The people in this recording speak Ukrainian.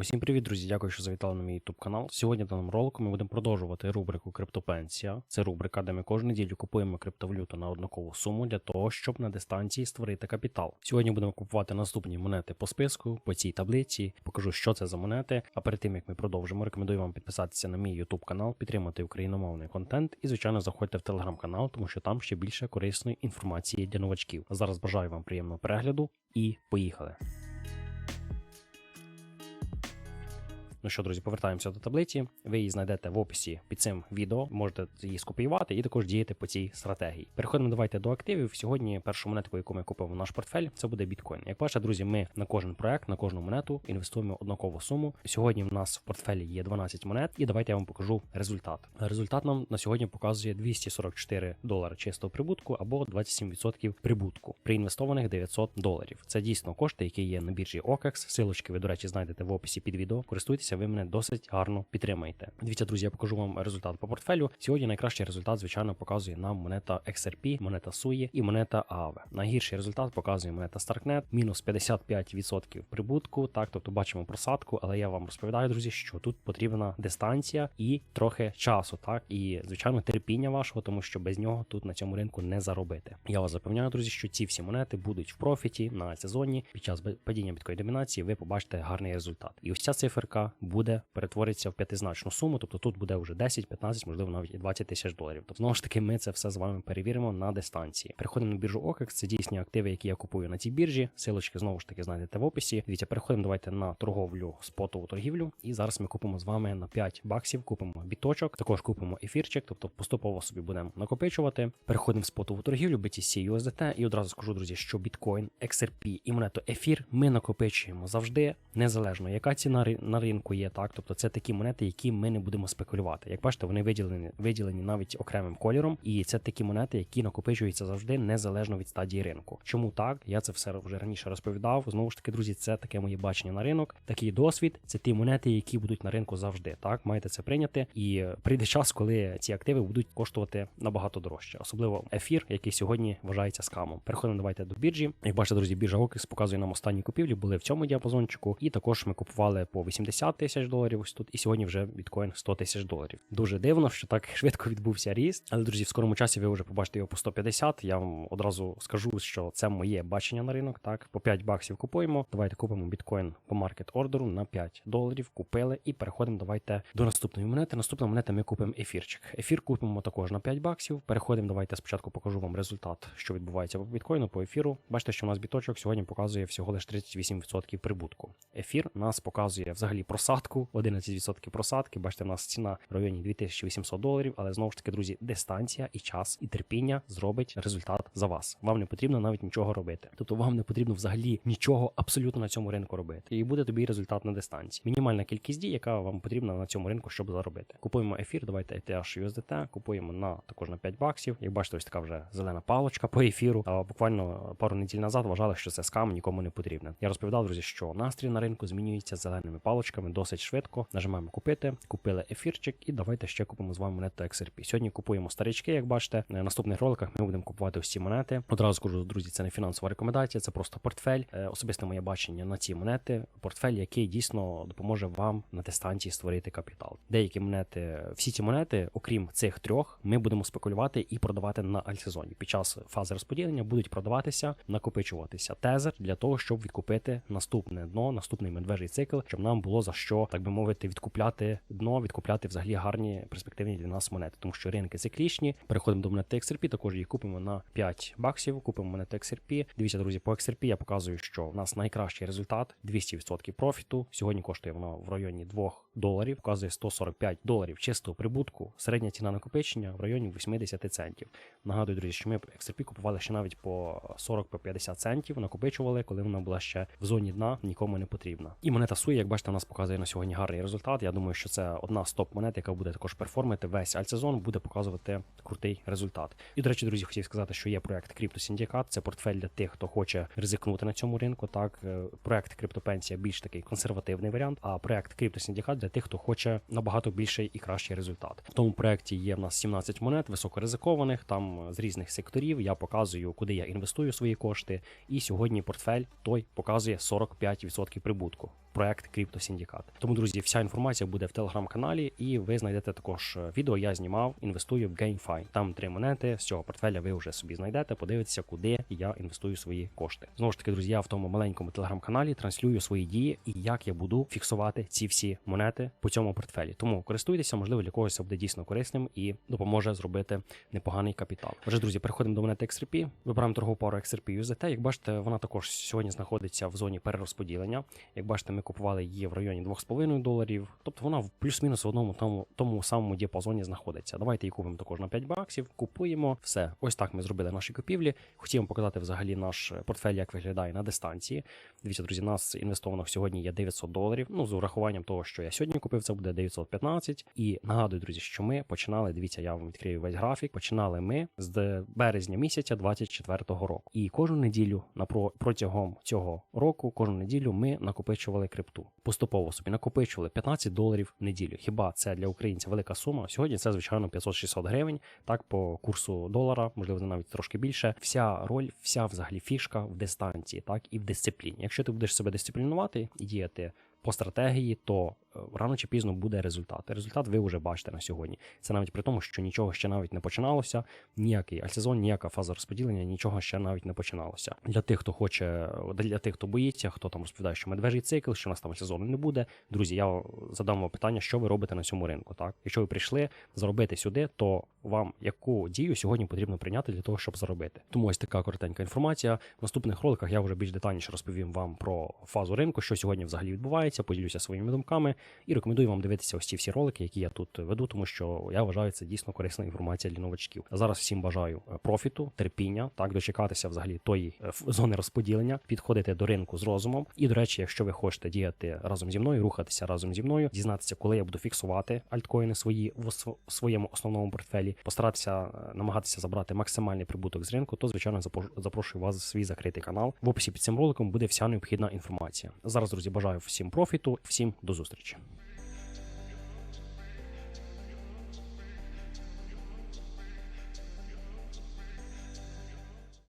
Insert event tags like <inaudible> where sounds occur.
Усім привіт, друзі! Дякую, що завітали на мій YouTube канал. Сьогодні в даному ролику ми будемо продовжувати рубрику Криптопенсія. Це рубрика, де ми кожну неділю купуємо криптовалюту на однакову суму для того, щоб на дистанції створити капітал. Сьогодні будемо купувати наступні монети по списку, по цій таблиці. Покажу, що це за монети. А перед тим як ми продовжимо, рекомендую вам підписатися на мій YouTube канал, підтримати україномовний контент і, звичайно, заходьте в телеграм-канал, тому що там ще більше корисної інформації для новачків. А зараз бажаю вам приємного перегляду і поїхали. Ну що, друзі, повертаємося до таблиці. Ви її знайдете в описі під цим відео. Можете її скопіювати і також діяти по цій стратегії. Переходимо давайте до активів. Сьогодні першу монетку, яку ми купимо в наш портфель, це буде біткоін. Як бачите, друзі, ми на кожен проект, на кожну монету інвестуємо однакову суму. Сьогодні в нас в портфелі є 12 монет, і давайте я вам покажу результат. Результат нам на сьогодні показує 244 долари чистого прибутку або 27% прибутку при інвестованих 900 доларів. Це дійсно кошти, які є на біржі OKEX. Силочки ви, до речі, знайдете в описі під відео. Користуйтеся ви мене досить гарно підтримаєте. Дивіться, друзі, я покажу вам результат по портфелю. Сьогодні найкращий результат, звичайно, показує нам монета XRP, монета SUI і монета AAVE. Найгірший результат показує монета StarkNet, мінус 55% прибутку. Так, тобто бачимо просадку, але я вам розповідаю, друзі, що тут потрібна дистанція і трохи часу, так і звичайно терпіння вашого, тому що без нього тут на цьому ринку не заробити. Я вас запевняю, друзі, що ці всі монети будуть в профіті на сезоні. Під час падіння біткої домінації ви побачите гарний результат. І ось ця циферка буде перетворитися в п'ятизначну суму. Тобто тут буде вже 10, 15, можливо, навіть і 20 тисяч доларів. Тобто, знову ж таки, ми це все з вами перевіримо на дистанції. Переходимо на біржу OKEX, це дійсні активи, які я купую на цій біржі. Силочки знову ж таки знайдете в описі. Дивіться, переходимо давайте на торговлю, спотову торгівлю. І зараз ми купимо з вами на 5 баксів, купимо біточок, також купимо ефірчик, тобто поступово собі будемо накопичувати. Переходимо в спотову торгівлю, BTC USDT, і одразу скажу, друзі, що біткоін, XRP і монету ефір ми накопичуємо завжди, незалежно яка ціна на ринку є, так тобто це такі монети, які ми не будемо спекулювати. Як бачите, вони виділені виділені навіть окремим кольором, і це такі монети, які накопичуються завжди незалежно від стадії ринку. Чому так? Я це все вже раніше розповідав. Знову ж таки, друзі, це таке моє бачення на ринок. Такий досвід це ті монети, які будуть на ринку завжди. Так, маєте це прийняти. І прийде час, коли ці активи будуть коштувати набагато дорожче, особливо ефір, який сьогодні вважається скамом. Переходимо давайте до біржі. Як бачите, друзі, біржа OKEX показує нам останні купівлі, були в цьому діапазончику, і також ми купували по 80 тисяч доларів. Ось тут, і сьогодні вже біткоін 100 тисяч доларів. Дуже дивно, що так <laughs> швидко відбувся ріст. Але друзі, в скорому часі ви вже побачите його по 150. Я вам одразу скажу, що це моє бачення на ринок. Так, по 5 баксів купуємо. Давайте купимо біткоін по маркет ордеру на 5 доларів. Купили і переходимо. Давайте до наступної монети. Наступна монета ми купимо ефірчик. Ефір купимо також на 5 баксів. Переходимо. Давайте спочатку покажу вам результат, що відбувається по біткоїну, по ефіру. Бачите, що у нас біточок сьогодні показує всього лише 38% прибутку. Ефір нас показує взагалі просадку, 11% просадки. Бачите, у нас ціна в районі 2800 доларів, але знову ж таки, друзі, дистанція і час, і терпіння зробить результат за вас. Вам не потрібно навіть нічого робити. Тобто вам не потрібно взагалі нічого абсолютно на цьому ринку робити. І буде тобі результат на дистанції. Мінімальна кількість дій, яка вам потрібна на цьому ринку, щоб заробити. Купуємо ефір, давайте ETH USDT, купуємо на також на 5 баксів. Як бачите, ось така вже зелена палочка по ефіру. А буквально пару неділь назад вважали, що це скам нікому не потрібне. Я розповідав, друзі, що настрій на ринку змінюється зеленими палочками досить швидко. Нажимаємо купити, купили ефірчик, і давайте ще купимо з вами монету XRP. Сьогодні купуємо старички, як бачите. На наступних роликах ми будемо купувати всі монети. Одразу скажу, друзі, це не фінансова рекомендація, це просто портфель. Е, особисте моє бачення на ці монети. Портфель, який дійсно допоможе вам на дистанції створити капітал. Деякі монети, всі ці монети, окрім цих трьох, ми будемо спекулювати і продавати на альтсезоні. Під час фази розподілення будуть продаватися, накопичуватися тезер для того, щоб відкупити наступне дно, наступний медвежий цикл, щоб нам було за що, так би мовити, відкупляти дно, відкупляти взагалі гарні перспективні для нас монети, тому що ринки циклічні. Переходимо до монети XRP, також її купимо на 5 баксів. Купимо монету XRP. Дивіться, друзі, по XRP я показую, що в нас найкращий результат 200% профіту. Сьогодні коштує воно в районі 2 доларів, показує 145 доларів чистого прибутку. Середня ціна накопичення в районі 80 центів. Нагадую, друзі, що ми XRP купували ще навіть по 40-50 центів, накопичували, коли вона була ще в зоні дна, нікому не потрібна. І монета SUI, як бачите, у нас показує на сьогодні гарний результат. Я думаю, що це одна з топ-монет, яка буде також перформити весь альтсезон, буде показувати крутий результат. І, до речі, друзі, хотів сказати, що є проект Криптосіндикат. Це портфель для тих, хто хоче ризикнути на цьому ринку. Так, проект Криптопенсія більш такий консервативний варіант, а проект Криптосіндикат для для тих, хто хоче набагато більший і кращий результат. В тому проєкті є в нас 17 монет високоризикованих, там з різних секторів. Я показую, куди я інвестую свої кошти. І сьогодні портфель той показує 45% прибутку. Проект Криптосіндікат. Тому, друзі, вся інформація буде в телеграм-каналі, і ви знайдете також е, відео. Я знімав, інвестую в GameFi. Там три монети. З цього портфеля ви вже собі знайдете, подивитеся, куди я інвестую свої кошти. Знову ж таки, друзі, я в тому маленькому телеграм-каналі транслюю свої дії і як я буду фіксувати ці всі монети по цьому портфелі. Тому користуйтеся, можливо, для когось буде дійсно корисним і допоможе зробити непоганий капітал. Отже, друзі, переходимо до монети XRP. Вибираємо торгову пару XRP USDT. Як бачите, вона також сьогодні знаходиться в зоні перерозподілення. Як бачите, ми купували її в районі 2,5 доларів. Тобто вона в плюс-мінус в одному тому, тому самому діапазоні знаходиться. Давайте її купимо також на 5 баксів. Купуємо все. Ось так ми зробили наші купівлі. Хотів показати взагалі наш портфель, як виглядає на дистанції. Дивіться, друзі, нас інвестовано сьогодні є 900 доларів. Ну, з урахуванням того, що я сьогодні купив, це буде 915. І нагадую, друзі, що ми починали. Дивіться, я вам відкрию весь графік. Починали ми з березня місяця 24-го року. І кожну неділю напро- протягом цього року, кожну неділю ми накопичували крипту. Поступово собі накопичували 15 доларів в неділю. Хіба це для українця велика сума? Сьогодні це звичайно 500-600 гривень. Так по курсу долара, можливо, навіть трошки більше. Вся роль, вся взагалі фішка в дистанції, так і в дисципліні. Якщо ти будеш себе дисциплінувати і діяти по стратегії, то рано чи пізно буде результат. Результат ви вже бачите на сьогодні. Це навіть при тому, що нічого ще навіть не починалося. Ніякий альсезон, ніяка фаза розподілення, нічого ще навіть не починалося. Для тих, хто хоче, для тих, хто боїться, хто там розповідає, що медвежий цикл, що у нас там сезону не буде. Друзі, я задам вам питання, що ви робите на цьому ринку. Так, якщо ви прийшли заробити сюди, то вам яку дію сьогодні потрібно прийняти для того, щоб заробити. Тому ось така коротенька інформація. В наступних роликах я вже більш детальніше розповім вам про фазу ринку, що сьогодні взагалі відбувається. Поділюся своїми думками і рекомендую вам дивитися ось ці всі ролики, які я тут веду, тому що я вважаю це дійсно корисна інформація для новачків. Зараз всім бажаю е, профіту, терпіння, так дочекатися взагалі тої е, зони розподілення, підходити до ринку з розумом. І до речі, якщо ви хочете діяти разом зі мною, рухатися разом зі мною, дізнатися, коли я буду фіксувати альткоїни свої в своєму основному портфелі, постаратися е, намагатися забрати максимальний прибуток з ринку, то звичайно запро- запрошую вас в свій закритий канал. В описі під цим роликом буде вся необхідна інформація. Зараз, друзі, бажаю всім профіту, всім до зустрічі.